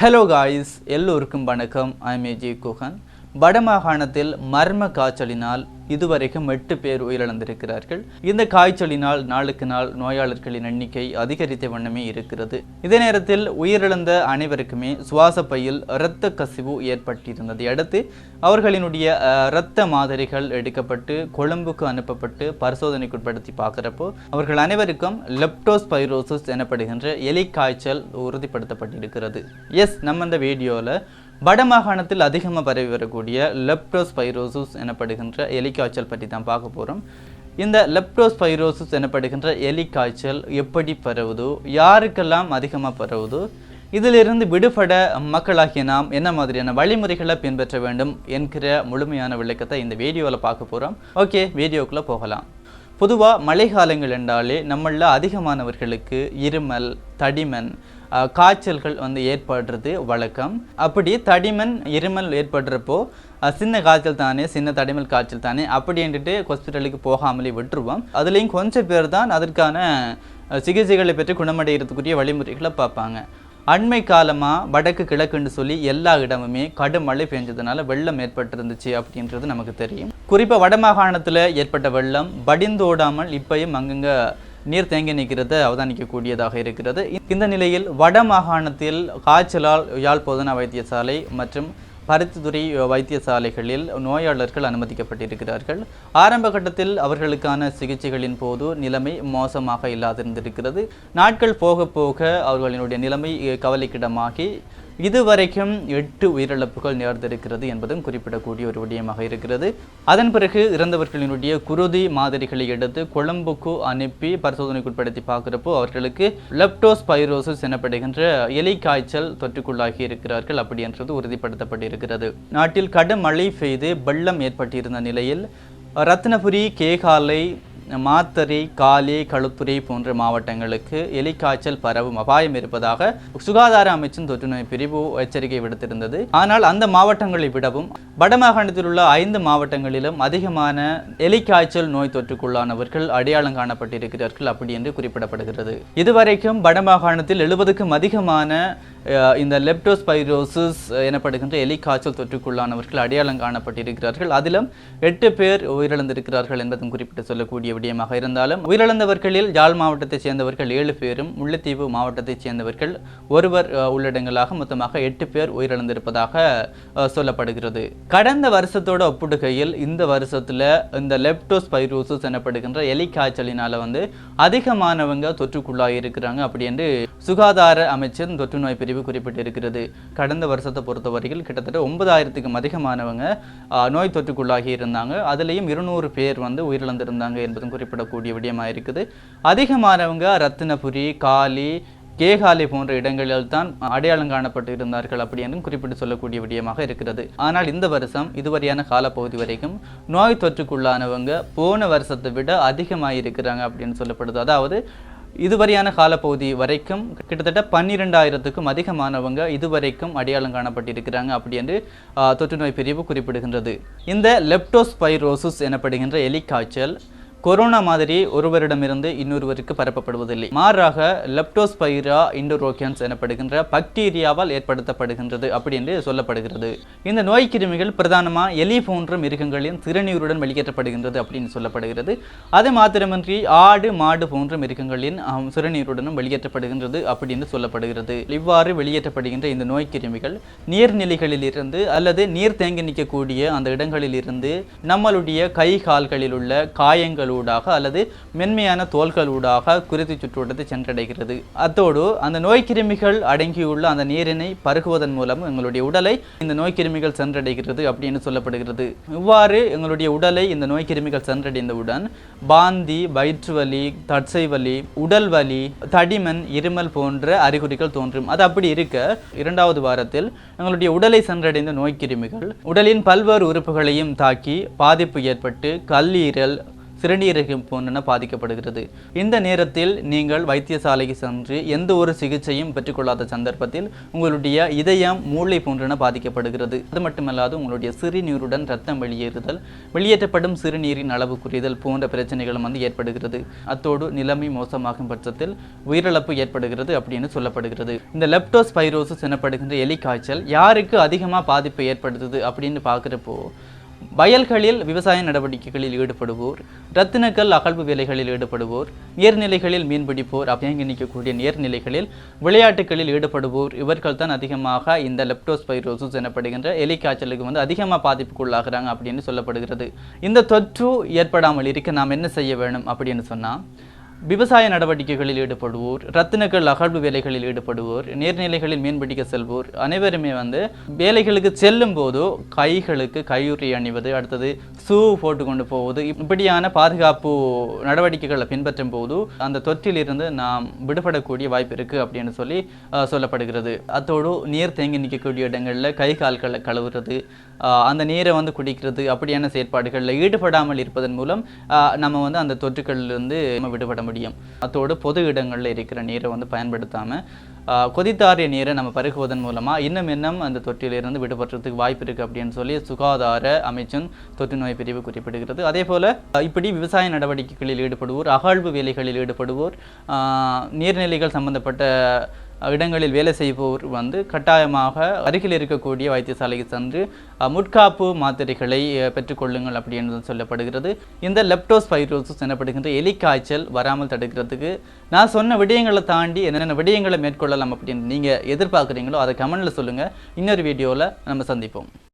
Hello guys எல்லோருக்கும் வணக்கம். I'm AG Guhan வடமாகாணத்தில் மர்ம காய்ச்சலினால் இதுவரைக்கும் எட்டு பேர் உயிரிழந்திருக்கிறார்கள். இந்த காய்ச்சலினால் நாளுக்கு நாள் நோயாளர்களின் எண்ணிக்கை அதிகரித்த வண்ணமே இருக்கிறது. இதே நேரத்தில் உயிரிழந்த அனைவருக்குமே சுவாச பையில் இரத்த கசிவு ஏற்பட்டிருந்ததை அடுத்து அவர்களினுடைய அஹ், இரத்த மாதிரிகள் எடுக்கப்பட்டு கொழும்புக்கு அனுப்பப்பட்டு பரிசோதனைக்குட்படுத்தி பார்க்குறப்போ அவர்கள் அனைவருக்கும் லெப்டோஸ்பைரோசிஸ் எனப்படுகின்ற எலி காய்ச்சல் உறுதிப்படுத்தப்பட்டிருக்கிறது. எஸ் நம்ம இந்த வீடியோவில் வடமாகாணத்தில் அதிகமாக பரவி வரக்கூடிய லெப்டோஸ்பைரோசிஸ் எனப்படுகின்ற எலி காய்ச்சல் பற்றி தான் பார்க்க போகிறோம் இந்த லெப்டோஸ்பைரோசிஸ் எனப்படுகின்ற எலி காய்ச்சல் எப்படி பரவுதோ யாருக்கெல்லாம் அதிகமாக பரவுதோ இதிலிருந்து விடுபட மக்களாகிய நாம் என்ன மாதிரியான வழிமுறைகளை பின்பற்ற வேண்டும் என்கிற முழுமையான விளக்கத்தை இந்த வீடியோவில் பார்க்க போகிறோம் ஓகே வீடியோக்குள்ளே போகலாம். பொதுவாக மழைக்காலங்கள் என்றாலே நம்மளில் அதிகமானவர்களுக்கு இருமல் தடிமன் காய்ச்சல்கள் வந்து ஏற்படுறது வழக்கம். அப்படி தடிமன் இருமல் ஏற்படுறப்போ சின்ன காய்ச்சல் தானே சின்ன தடிமல் காய்ச்சல் தானே அப்படின்ட்டு ஹாஸ்பிட்டலுக்கு போகாமலே விட்டுருவோம். அதுலேயும் கொஞ்சம் பேர் தான் அதற்கான சிகிச்சைகளை பெற்று குணமடைகிறதுக்குரிய வழிமுறைகளை பார்ப்பாங்க. அண்மை காலமாக வடக்கு கிழக்குன்னு சொல்லி எல்லா இடமுமே கடும் மழை பெஞ்சதுனால வெள்ளம் ஏற்பட்டிருந்துச்சு அப்படின்றது நமக்கு தெரியும். குறிப்பாக வடமாகாணத்தில் ஏற்பட்ட வெள்ளம் படிந்தோடாமல் இப்பயும் அங்கங்கே நீர் தேங்கி நிற்கிறத அவதானிக்கக்கூடியதாக இருக்கிறது. இந்த நிலையில் வடமாகாணத்தில் காய்ச்சலால் யாழ் பொதுன வைத்தியசாலை மற்றும் பருத்தித்துறை வைத்தியசாலைகளில் நோயாளர்கள் அனுமதிக்கப்பட்டிருக்கிறார்கள். ஆரம்ப கட்டத்தில் அவர்களுக்கான சிகிச்சைகளின் போது நிலைமை மோசமாக இல்லாதிருந்திருக்கிறது. நாட்கள் போக போக அவர்களினுடைய நிலைமை கவலைக்கிடமாகி இதுவரைக்கும் எட்டு உயிரிழப்புகள் நேர்ந்திருக்கிறது என்பதும் குறிப்பிடக்கூடிய ஒரு விடயமாக இருக்கிறது. அதன் பிறகு இறந்தவர்களினுடைய குருதி மாதிரிகளை எடுத்து கொழும்புக்கு அனுப்பி பரிசோதனைக்குட்படுத்தி பார்க்கிறப்போ அவர்களுக்கு லெப்டோஸ் பைரோசிஸ் எனப்படுகின்ற எலி காய்ச்சல் தொற்றுக்குள்ளாகி இருக்கிறார்கள் அப்படி என்றது உறுதிப்படுத்தப்பட்டிருக்கிறது. நாட்டில் கடும் மழை பெய்து வெள்ளம் ஏற்பட்டிருந்த நிலையில் ரத்னபுரி கேகாலை மாத்தறை காலி களுத்துறை போன்ற மாவட்டங்களுக்கு எலிக்காய்ச்சல் பரவும் அபாயம் இருப்பதாக சுகாதார அமைச்சின் தொற்றுநோய் பிரிவு எச்சரிக்கை விடுத்திருந்தது. ஆனால் அந்த மாவட்டங்களை விடவும் வடமாகாணத்தில் உள்ள ஐந்து மாவட்டங்களிலும் அதிகமான எலிக்காய்ச்சல் நோய் தொற்றுக்குள்ளானவர்கள் அடையாளம் காணப்பட்டிருக்கிறார்கள் அப்படி என்று குறிப்பிடப்படுகிறது. இதுவரைக்கும் வடமாகாணத்தில் எழுபதுக்கும் அதிகமான இந்த லெப்டோஸ்பைரோசிஸ் எனப்படுகின்ற எலிக்காய்ச்சல் தொற்றுக்குள்ளானவர்கள் அடையாளம் காணப்பட்டிருக்கிறார்கள். அதிலும் எட்டு பேர் உயிரிழந்திருக்கிறார்கள் என்பதும் குறிப்பிட்டு சொல்லக்கூடிய விடயமாக இருந்தாலும் உயிரிழந்தவர்களில் யாழ் மாவட்டத்தைச் சேர்ந்தவர்கள் ஏழு பேரும் முல்லைத்தீவு மாவட்டத்தைச் சேர்ந்தவர்கள் ஒருவர் உள்ளடங்கலாக மொத்தமாக எட்டு பேர் உயிரிழந்திருப்பதாக சொல்லப்படுகிறது. கடந்த வருஷத்தோட ஒப்பிடுகையில் இந்த வருஷத்துல இந்த லெப்டோஸ்பைரோசிஸ் எனப்படுகின்ற எலி காய்ச்சலினால் வந்து அதிகமானவங்க தொற்றுக்குள்ளாகி இருக்கிறாங்க அப்படி என்று சுகாதார அமைச்சர் தொற்று நோய் பிரிவு குறிப்பிட்டிருக்கிறது. கடந்த வருஷத்தை பொறுத்தவரையில் கிட்டத்தட்ட ஒன்பதாயிரத்துக்கும் அதிகமானவங்க நோய் தொற்றுக்குள்ளாகி இருந்தாங்க. அதுலேயும் இருநூறு பேர் வந்து உயிரிழந்திருந்தாங்க என்பதும் குறிப்பிடக்கூடிய விடயமாக இருக்குது அதிகமானவங்க ரத்தினபுரி காலி கேகாலை போன்ற இடங்களில் தான் அடையாளம் காணப்பட்டு இருந்தார்கள் அப்படி என்றும் குறிப்பிட்டு சொல்லக்கூடிய விடயமாக இருக்கிறது. ஆனால் இந்த வருஷம் இதுவரையான காலப்பகுதி வரைக்கும் நோய் தொற்றுக்குள்ளானவங்க போன வருஷத்தை விட அதிகமாக இருக்கிறாங்க அப்படின்னு சொல்லப்படுது. அதாவது இதுவரையான காலப்பகுதி வரைக்கும் கிட்டத்தட்ட பன்னிரெண்டாயிரத்துக்கும் அதிகமானவங்க இதுவரைக்கும் அடையாளம் காணப்பட்டிருக்கிறாங்க அப்படி என்று தொற்றுநோய் பிரிவு குறிப்பிடுகின்றது. இந்த லெப்டோஸ்பைரோசிஸ் எனப்படுகின்ற எலிக்காய்ச்சல் காய்ச்சல் கொரோனா மாதிரி ஒருவரிடமிருந்து இன்னொருவருக்கு பரப்பப்படுவதில்லை. மாறாக லெப்டோஸ்பைரா இண்டோரோக்கியன்ஸ் எனப்படுகின்ற பாக்டீரியாவால் ஏற்படுத்தப்படுகின்றது அப்படி என்று சொல்லப்படுகிறது. இந்த நோய் கிருமிகள் பிரதானமாக எலி போன்ற மிருகங்களின் சிறுநீருடன் வெளியேற்றப்படுகின்றது அப்படின்னு சொல்லப்படுகிறது. அது மாத்திரமின்றி ஆடு மாடு போன்ற மிருகங்களின் சிறுநீருடனும் வெளியேற்றப்படுகின்றது அப்படின்னு சொல்லப்படுகிறது. இவ்வாறு வெளியேற்றப்படுகின்ற இந்த நோய் கிருமிகள் நீர்நிலைகளில் இருந்து அல்லது நீர் தேங்கி நிற்கக்கூடிய அந்த இடங்களில் இருந்து நம்மளுடைய கை கால்களில் உள்ள காயங்களூடாக அல்லது மென்மையான தோள்களூடாக குருதி சுற்றுவட்டத்தை சென்றடைகிறது. அத்தோடு அந்த நோய் கிருமிகள் அடங்கியுள்ள அந்த நீரினை பருகுவதன் மூலம் எங்களுடைய உடலை இந்த நோய் கிருமிகள் சென்றடைகிறது அப்படின்னு சொல்லப்படுகிறது. இவ்வாறு எங்களுடைய உடலை இந்த நோய் கிருமிகள் சென்றடைந்தவுடன் பாந்தி வயிற்று வலி தட்சை வலி உடல் வலி தடிமன் இருமல் போன்ற அறிகுறிகள் தோன்றும். அது அப்படி இருக்க இரண்டாவது வாரத்தில் எங்களுடைய உடலை சென்றடைந்த நோய் கிருமிகள் உடலின் பல்வேறு உறுப்புகளையும் தாக்கி பாதிப்பு ஏற்பட்டு கல்லீரல் சிறுநீரகம் போன்றன பாதிக்கப்படுகிறது. இந்த நேரத்தில் நீங்கள் வைத்தியசாலைக்கு சென்று எந்த ஒரு சிகிச்சையும் பெற்றுக்கொள்ளாத சந்தர்ப்பத்தில் உங்களுடைய இதயம் மூளை போன்றன பாதிக்கப்படுகிறது. அது மட்டுமல்லாது உங்களுடைய சிறுநீருடன் ரத்தம் வெளியேறுதல் வெளியேற்றப்படும் சிறுநீரின் அளவு குறைதல் போன்ற பிரச்சனைகளும் வந்து ஏற்படுகிறது. அத்தோடு நிலைமை மோசமாகும் பட்சத்தில் உயிரிழப்பு ஏற்படுகிறது அப்படின்னு சொல்லப்படுகிறது. இந்த லெப்டோஸ்பைரோசிஸ் எனப்படுகின்ற எலி காய்ச்சல் யாருக்கு அதிகமாக பாதிப்பை ஏற்படுத்துது அப்படின்னு பார்க்குறப்போ வயல்களில் விவசாய நடவடிக்கைகளில் ஈடுபடுவோர் ரத்தினக்கல் அகழ்வு வேலைகளில் ஈடுபடுவோர் நீர்நிலைகளில் மீன்பிடிப்போர் அப்படிங்க நிற்கக்கூடிய நீர்நிலைகளில் விளையாட்டுகளில் ஈடுபடுவோர் இவர்கள் தான் அதிகமாக இந்த லெப்டோஸ்பைரோசிஸ் எனப்படுகின்ற எலிக்காய்ச்சலுக்கு வந்து அதிகமாக பாதிப்புக்குள்ளாகிறாங்க அப்படின்னு சொல்லப்படுகிறது. இந்த தொற்று ஏற்படாமல் இருக்க நாம் என்ன செய்ய வேணும் அப்படின்னு சொன்னால் விவசாய நடவடிக்கைகளில் ஈடுபடுவோர் ரத்தினக்கள் அகழ்வு வேலைகளில் ஈடுபடுவோர் நீர்நிலைகளில் மீன்பிடிக்க செல்வோர் அனைவருமே வந்து வேலைகளுக்கு செல்லும் போதோ கைகளுக்கு கையுறை அணிவது அடுத்தது ஷூ போட்டு கொண்டு போவது இப்படியான பாதுகாப்பு நடவடிக்கைகளை பின்பற்றும் போது அந்த தொற்றிலிருந்து நாம் விடுபடக்கூடிய வாய்ப்பு இருக்குது அப்படின்னு சொல்லி சொல்லப்படுகிறது. அத்தோடு நீர் தேங்கி நிற்கக்கூடிய இடங்களில் கை கால்களை கழுவுறது அந்த நீரை வந்து குடிக்கிறது அப்படியான செயற்பாடுகளில் ஈடுபடாமல் இருப்பதன் மூலம் நம்ம வந்து அந்த தொற்றுக்களிலிருந்து நம்ம விடுபட முடியும். அத்தோடு பொது இடங்களில் இருக்கிற நீரை வந்து பயன்படுத்தாமல் கொதித்தாரிய நீரை நம்ம பருகுவதன் மூலமாக இன்னும் இன்னும் அந்த தொற்றிலிருந்து விடுபடுறதுக்கு வாய்ப்பு இருக்குது அப்படின்னு சொல்லி சுகாதார அமைச்சின் தொற்று நோய் பிரிவு குறிப்பிடுகிறது. அதே போல் இப்படி விவசாய நடவடிக்கைகளில் ஈடுபடுவோர் அகழ்வு வேலைகளில் ஈடுபடுவோர் நீர்நிலைகள் சம்பந்தப்பட்ட இடங்களில் வேலை செய்பவர் வந்து கட்டாயமாக அருகில் இருக்கக்கூடிய வைத்தியசாலைக்கு சென்று முட்காப்பு மாத்திரைகளை பெற்றுக்கொள்ளுங்கள் அப்படின்னு சொல்லப்படுகிறது. இந்த லெப்டோஸ்பைரோசிஸ் எனப்படுகின்ற எலி காய்ச்சல் வராமல் தடுக்கிறதுக்கு நான் சொன்ன விடயங்களை தாண்டி என்னென்ன விடயங்களை மேற்கொள்ளலாம் அப்படின்னு நீங்கள் எதிர்பார்க்குறீங்களோ அதை கமெண்டில் சொல்லுங்கள் இன்னொரு வீடியோவில் நம்ம சந்திப்போம்.